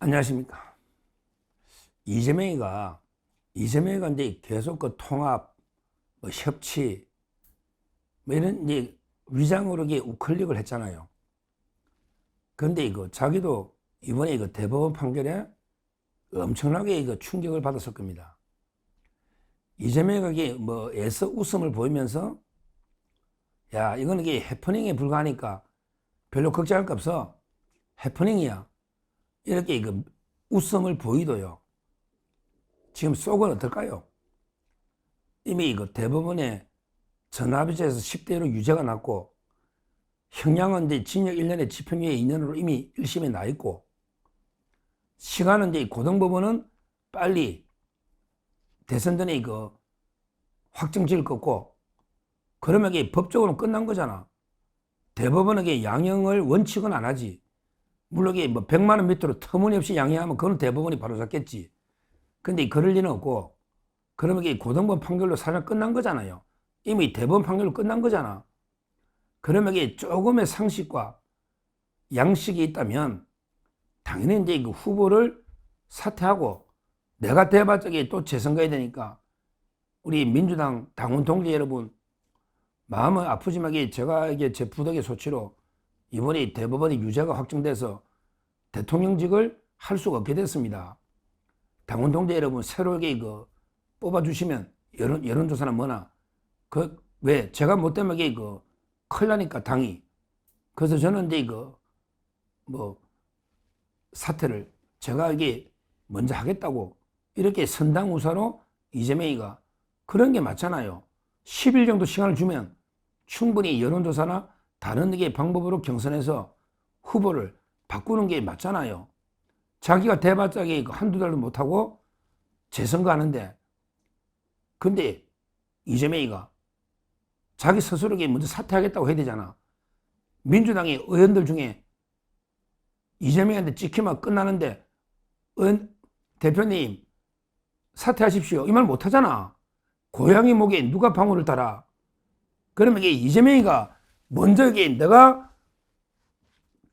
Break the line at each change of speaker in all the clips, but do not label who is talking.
안녕하십니까. 이재명이가, 이재명이가 이제 계속 그 통합, 뭐 협치, 뭐 이런 이제 위장으로 우클릭을 했잖아요. 그런데 이거 자기도 이번에 이거 대법원 판결에 엄청나게 이거 충격을 받았을 겁니다. 이재명이 이게 뭐 애써 웃음을 보이면서 야, 이거는 이게 해프닝에 불과하니까 별로 걱정할 거 없어. 해프닝이야. 이렇게 이거 웃음을 보이도요. 지금 속은 어떨까요? 이미 이거 대법원에 전압의제에서 10대로 유죄가 났고 형량은 이제 징역 1년에 집행유예 2년으로 이미 1심에 나 있고 시간은 이제 고등법원은 빨리 대선 전에 이거 확정지을 걷고 그러면 이게 법적으로 끝난 거잖아. 대법원은 이게 양형을 원칙은 안 하지. 물론 이게 뭐 100만 원 밑으로 터무니없이 양해하면 그건 대법원이 바로 잡겠지. 근데 그럴 리는 없고 그러면 이게 고등법 판결로 사실 끝난 거잖아요. 이미 대법원 판결로 끝난 거잖아. 그러면 이게 조금의 상식과 양식이 있다면 당연히 이제 그 후보를 사퇴하고 내가 대봤자 또 재선 가야 되니까 우리 민주당 당원 동지 여러분 마음은 아프지만 제가 이게 제 부덕의 소치로 이번에 대법원의 유죄가 확정돼서 대통령직을 할 수가 없게 됐습니다. 당원 동지 여러분 새로게 이거 뽑아주시면 여론 여론조사나 뭐나 그 왜 제가 못 이게 그 큰일 나니까 당이 그래서 저는 이제 이거 뭐 사퇴를 제가 이게 먼저 하겠다고 이렇게 선당우사로 이재명이가 그런 게 맞잖아요. 10일 정도 시간을 주면 충분히 여론조사나 다른 게 방법으로 경선해서 후보를 바꾸는 게 맞잖아요. 자기가 대바짝에 한두 달도 못하고 재선거 하는데 근데 이재명이가 자기 스스로에게 먼저 사퇴하겠다고 해야 되잖아. 민주당의 의원들 중에 이재명한테 찍히면 끝나는데 의원 대표님 사퇴하십시오. 이 말 못하잖아. 고양이 목에 누가 방울을 달아. 그러면 이게 이재명이가 먼저 이게 내가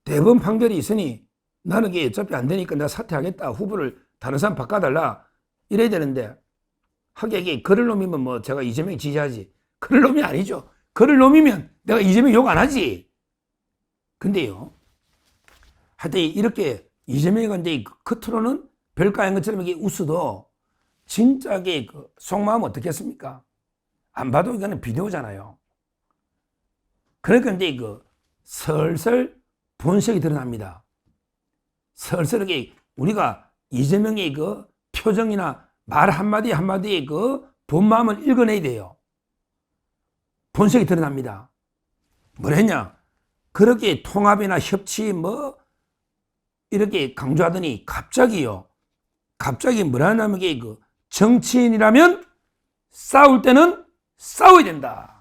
대법원 판결이 있으니 나는 이게 어차피 안 되니까 내가 사퇴하겠다. 후보를 다른 사람 바꿔달라. 이래야 되는데 하게 이게 그럴 놈이면 뭐 제가 이재명 지지하지. 그럴 놈이 아니죠. 그럴 놈이면 내가 이재명 욕 안 하지. 근데요. 하여튼 이렇게 이재명이 근데 겉으로는 별거 아닌 것처럼 이게 웃어도 진짜게 그 속마음 어떻겠습니까? 안 봐도 이거는 비디오잖아요. 그러니까 이제 그 슬슬 본색이 드러납니다. 슬슬하게 우리가 이재명의 그 표정이나 말 한마디 한마디의 그 본마음을 읽어내야 돼요. 본색이 드러납니다. 뭐랬냐? 그렇게 통합이나 협치 뭐 이렇게 강조하더니 갑자기요. 갑자기 뭐라냐면 이게 그 정치인이라면 싸울 때는 싸워야 된다.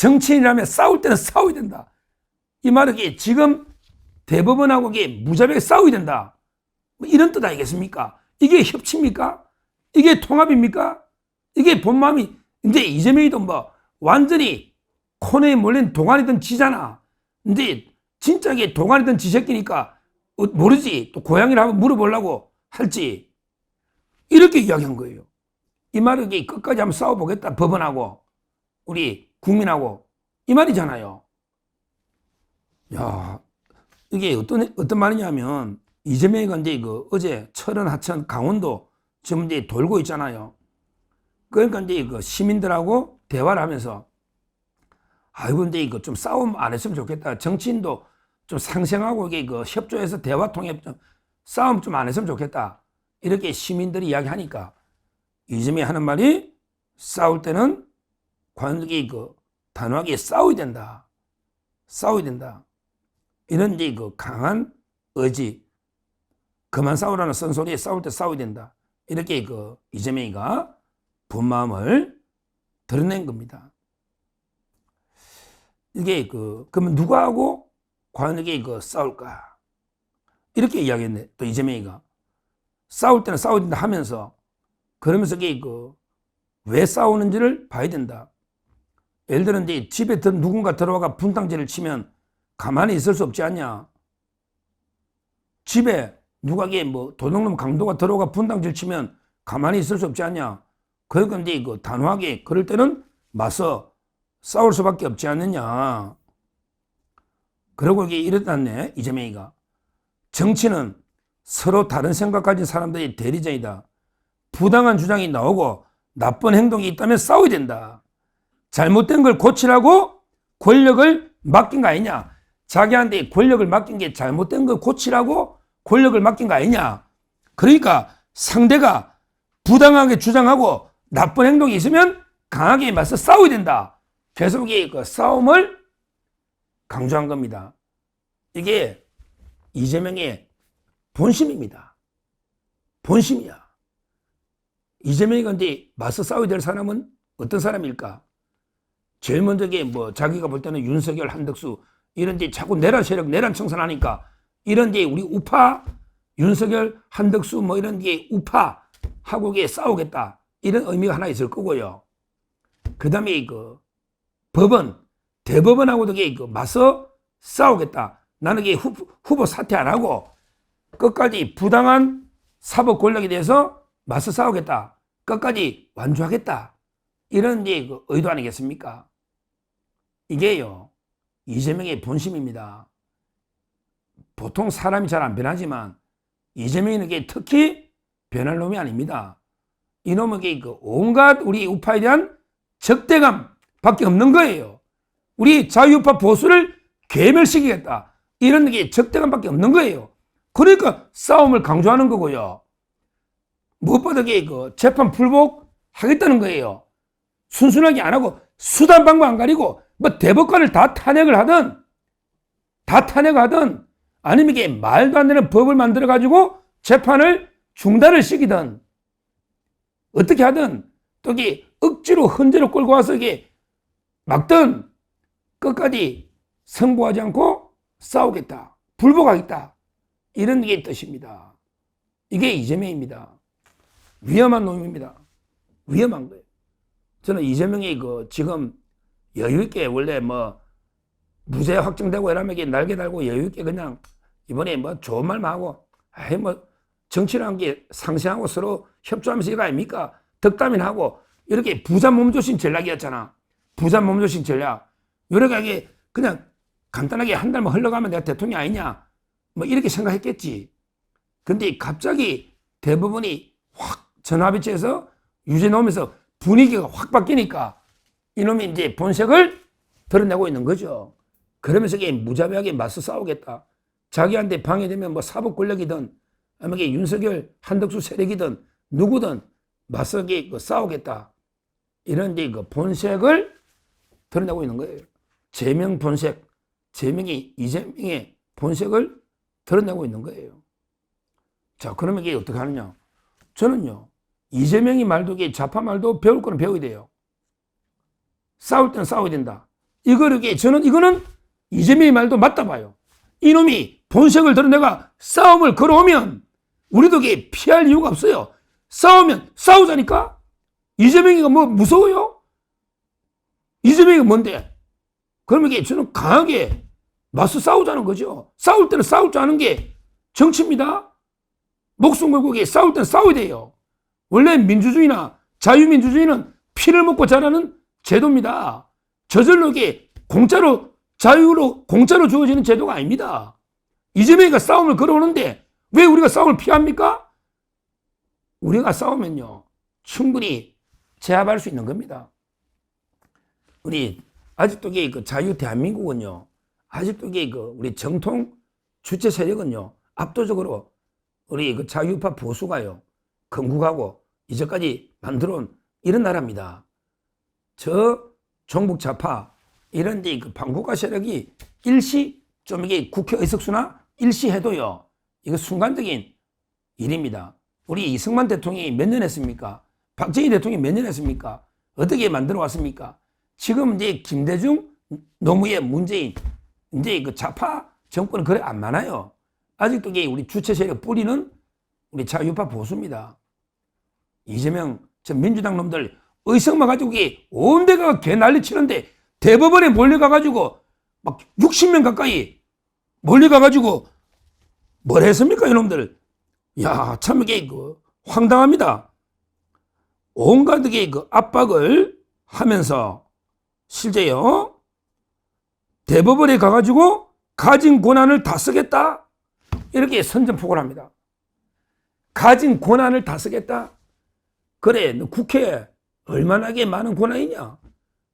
정치인이라면 싸울 때는 싸워야 된다. 이 말은 지금 대법원하고 무자비하게 싸워야 된다. 뭐 이런 뜻 아니겠습니까? 이게 협치입니까? 이게 통합입니까? 이게 본마음이 이제 이재명이도 뭐 완전히 코너에 몰린 동안이든 지잖아. 근데 진짜 이게 동안이든 지새끼니까 어, 모르지. 또 고양이를 한번 물어보려고 할지. 이렇게 이야기한 거예요. 이 말은 끝까지 한번 싸워보겠다. 법원하고, 우리 국민하고. 이 말이잖아요. 야, 이게 어떤, 어떤 말이냐면, 이재명이가 이제 그 어제 철원, 하천, 강원도 지금 이제 돌고 있잖아요. 그러니까 이제 그 시민들하고 대화를 하면서, 아이고, 근데 이거 좀 싸움 안 했으면 좋겠다. 정치인도 좀 상생하고 이게 그 협조해서 대화 통합 좀 싸움 좀 안 했으면 좋겠다. 이렇게 시민들이 이야기하니까 이재명이 하는 말이 싸울 때는 관객이 그 단호하게 싸워야 된다. 싸워야 된다. 이런 이제 그 강한 의지. 그만 싸우라는 쓴소리에 싸울 때 싸워야 된다. 이렇게 그 이재명이가 분마음을 드러낸 겁니다. 이게 그, 그러면 누구하고 관에게 그 싸울까? 이렇게 이야기했네. 또 이재명이가. 싸울 때는 싸워야 된다 하면서 그러면서 이게 그 왜 싸우는지를 봐야 된다. 예를 들어 이제 집에 누군가 들어와가 분탕질을 치면 가만히 있을 수 없지 않냐. 집에 누가 이게 뭐 도둑놈 강도가 들어가 분당 질 치면 가만히 있을 수 없지 않냐. 그러니까 이제 그 단호하게 그럴 때는 맞서 싸울 수밖에 없지 않느냐. 그러고 이게 이랬다네 이재명이가 정치는 서로 다른 생각 가진 사람들의 대리전이다. 부당한 주장이 나오고 나쁜 행동이 있다면 싸워야 된다. 잘못된 걸 고치라고 권력을 맡긴 거 아니냐. 자기한테 권력을 맡긴 게 잘못된 걸 고치라고 권력을 맡긴 거 아니냐. 그러니까 상대가 부당하게 주장하고 나쁜 행동이 있으면 강하게 맞서 싸워야 된다. 계속 이 그 싸움을 강조한 겁니다. 이게 이재명의 본심입니다. 본심이야. 이재명이 근데 맞서 싸워야 될 사람은 어떤 사람일까? 제일 먼저 게뭐 자기가 볼 때는 윤석열, 한덕수 이런 데 자꾸 내란 세력, 내란 청산하니까 이런 데 우리 우파, 윤석열, 한덕수 뭐 이런 데 우파 하고게 싸우겠다 이런 의미가 하나 있을 거고요. 그 다음에 그 법원, 대법원하고도 그 맞서 싸우겠다. 나는 이 후보, 후보 사퇴 안 하고 끝까지 부당한 사법 권력에 대해서 맞서 싸우겠다. 끝까지 완주하겠다. 이런 이제 그 의도 아니겠습니까? 이게요, 이재명의 본심입니다. 보통 사람이 잘 안 변하지만 이재명은 이게 특히 변할 놈이 아닙니다. 이놈에게 그 온갖 우리 우파에 대한 적대감 밖에 없는 거예요. 우리 자유우파 보수를 괴멸시키겠다. 이런 게 적대감 밖에 없는 거예요. 그러니까 싸움을 강조하는 거고요. 무엇보다 그 재판 불복 하겠다는 거예요. 순순하게 안 하고 수단 방법 안 가리고 뭐 대법관을 다 탄핵을 하든 다 탄핵하든 아니면 이게 말도 안 되는 법을 만들어 가지고 재판을 중단을 시키든 어떻게 하든 또 이게 억지로 헌재로 끌고 와서 이게 막든 끝까지 승부하지 않고 싸우겠다. 불복하겠다. 이런 게 뜻입니다. 이게 이재명입니다. 위험한 놈입니다. 위험한 거예요. 저는 이재명이 그 지금 여유있게 원래 뭐 무죄 확정되고 이러면 이게 날개 달고 여유있게 그냥 이번에 뭐 좋은 말만 하고 아이 뭐 정치라는 게 상생하고 서로 협조하면서 이거 아닙니까? 덕담이하고 이렇게 부자 몸조신 전략이었잖아. 부자 몸조신 전략. 이렇게 그냥 간단하게 한 달만 흘러가면 내가 대통령 아니냐. 뭐 이렇게 생각했겠지. 근데 갑자기 대부분이 확 전화비치에서 유죄 나오면서 분위기가 확 바뀌니까 이놈이 이제 본색을 드러내고 있는 거죠. 그러면서 이게 무자비하게 맞서 싸우겠다. 자기한테 방해되면 뭐 사법 권력이든 아니면 윤석열, 한덕수 세력이든 누구든 맞서 그 싸우겠다. 이런 이제 그 본색을 드러내고 있는 거예요. 제명 본색, 제명이 이재명의 본색을 드러내고 있는 거예요. 자, 그러면 이게 어떻게 하느냐? 저는요, 이재명이 말도, 이게 좌파 말도 배울 거는 배워야 돼요. 싸울 때는 싸워야 된다. 이거를, 저는 이거는 이재명의 말도 맞다 봐요. 이놈이 본색을 드러내가 싸움을 걸어오면 우리도 이게 피할 이유가 없어요. 싸우면 싸우자니까? 이재명이가 뭐 무서워요? 이재명이가 뭔데? 그러면 이게 저는 강하게 맞서 싸우자는 거죠. 싸울 때는 아는 게 정치입니다. 목숨 걸고 싸울 때는 싸워야 돼요. 원래 민주주의나 자유민주주의는 피를 먹고 자라는 제도입니다. 저절로 이게 공짜로 자유로 공짜로 주어지는 제도가 아닙니다. 이재명이가 싸움을 걸어오는데 왜 우리가 싸움을 피합니까? 우리가 싸우면요 충분히 제압할 수 있는 겁니다. 우리 아직도 그 자유 대한민국은요 아직도 그 우리 정통 주체 세력은요 압도적으로 우리 그 자유파 보수가요 건국하고 이제까지 만들어온 이런 나라입니다. 저 종북 좌파 이런 데그 반국가 세력이 일시 좀 이게 국회 의석수나 일시해도요 이거 순간적인 일입니다. 우리 이승만 대통령이 몇 년 했습니까? 박정희 대통령이 몇 년 했습니까? 어떻게 만들어 왔습니까? 지금 이제 김대중, 노무현, 문재인 이제 그 좌파 정권은 그래 안 많아요. 아직도 이게 우리 주체 세력 뿌리는 우리 자유파 보수입니다. 이재명 저 민주당 놈들 의석만 가지고 온 데가 개 난리 치는데 대법원에 몰려가가지고 막 60명 가까이 몰려가가지고 뭘 했습니까 이놈들 야, 참 이게 그 황당합니다. 온갖 게그 압박을 하면서 실제요 대법원에 가가지고 가진 권한을 다 쓰겠다 이렇게 선전포고를 합니다. 가진 권한을 다 쓰겠다. 그래, 너 국회에 얼마나 게 많은 권한이냐?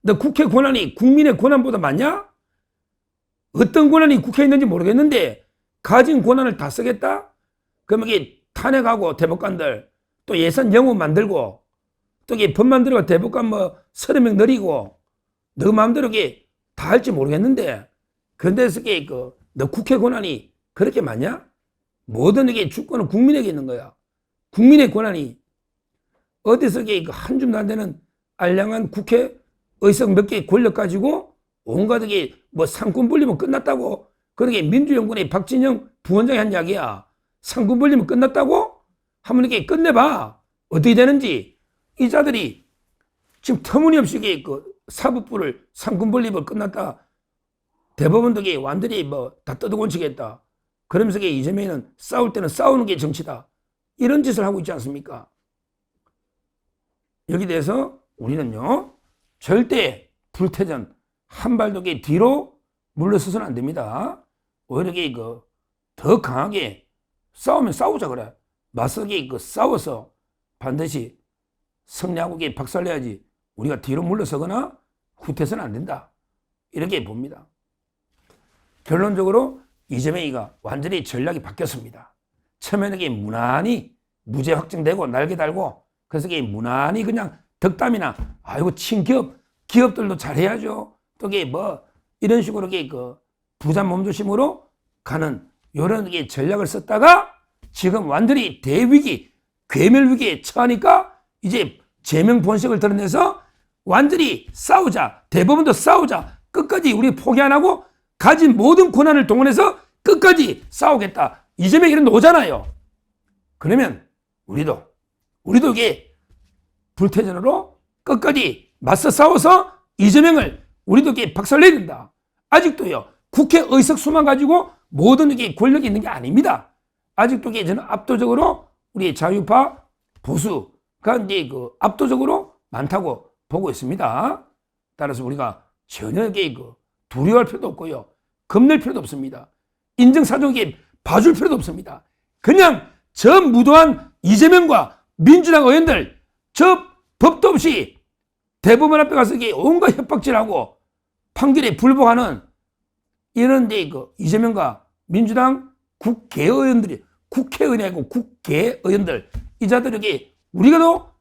너 국회 권한이 국민의 권한보다 많냐? 어떤 권한이 국회에 있는지 모르겠는데 가진 권한을 다 쓰겠다? 그러면 이게 탄핵하고 대법관들 또 예산 영호 만들고 또 이게 법 만들고 대법관 뭐 서른 명 늘리고 너 마음대로 이게 다 할지 모르겠는데 근데서 그너 국회 권한이 그렇게 많냐? 모든 이게 주권은 국민에게 있는 거야. 국민의 권한이 어디서 이게 한 줌도 안 되는 알량한 국회 의석 몇 개 권력 가지고 온갖 이게 뭐 상권 분리면 끝났다고 그러게 민주연구원의 박진영 부원장이 한 이야기야. 상권 분리면 끝났다고? 한번 이렇게 끝내봐. 어떻게 되는지. 이 자들이 지금 터무니없이 그 사법부를 상권 분립을 끝났다. 대법원도 완전히 뭐 다 뜯어곤치겠다. 그러면서 이재명은 싸울 때는 싸우는 게 정치다. 이런 짓을 하고 있지 않습니까? 여기 대해서 우리는요, 절대 불태전 한 발도 이게 뒤로 물러서서는 안 됩니다. 오히려 이게 그더 강하게 싸우면 싸우자 그래. 맞서기 그 싸워서 반드시 승리하고 이게 박살내야지 우리가 뒤로 물러서거나 후퇴서는 안 된다. 이렇게 봅니다. 결론적으로 이재명이가 완전히 전략이 바뀌었습니다. 처음에는 이게 무난히 무죄 확정되고 날개 달고 그래서 이게 무난히 그냥 덕담이나 아이고 친기업 기업들도 잘해야죠. 또 이게 뭐 이런 식으로 이게 그 부자 몸조심으로 가는 이런 게 전략을 썼다가 지금 완전히 대위기 괴멸 위기에 처하니까 이제 제명 본색을 드러내서 완전히 싸우자 대법원도 싸우자 끝까지 우리 포기 안 하고 가진 모든 권한을 동원해서 끝까지 싸우겠다. 이재명 이런 오잖아요. 그러면 우리도 우리도 이게 불태전으로 끝까지 맞서 싸워서 이재명을 우리도 이게 박살내야 된다. 아직도요. 국회 의석 수만 가지고 모든 이게 권력이 있는 게 아닙니다. 아직도 이게 저는 압도적으로 우리 자유파 보수가 이제 그 압도적으로 많다고 보고 있습니다. 따라서 우리가 전혀 이게 그 두려워할 필요도 없고요. 겁낼 필요도 없습니다. 인정사정에 봐줄 필요도 없습니다. 그냥 저 무도한 이재명과 민주당 의원들 저 법도 없이 대법원 앞에 가서 온갖 협박질하고 판결에 불복하는 이런 데그 이재명과 민주당 국회의원들이 국회의원이 아니고 국회의원들 이 자들에게 우리가 더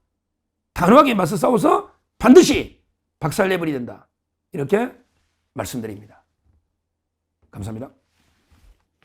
단호하게 맞서 싸워서 반드시 박살내버려야 된다. 이렇게 말씀드립니다. 감사합니다.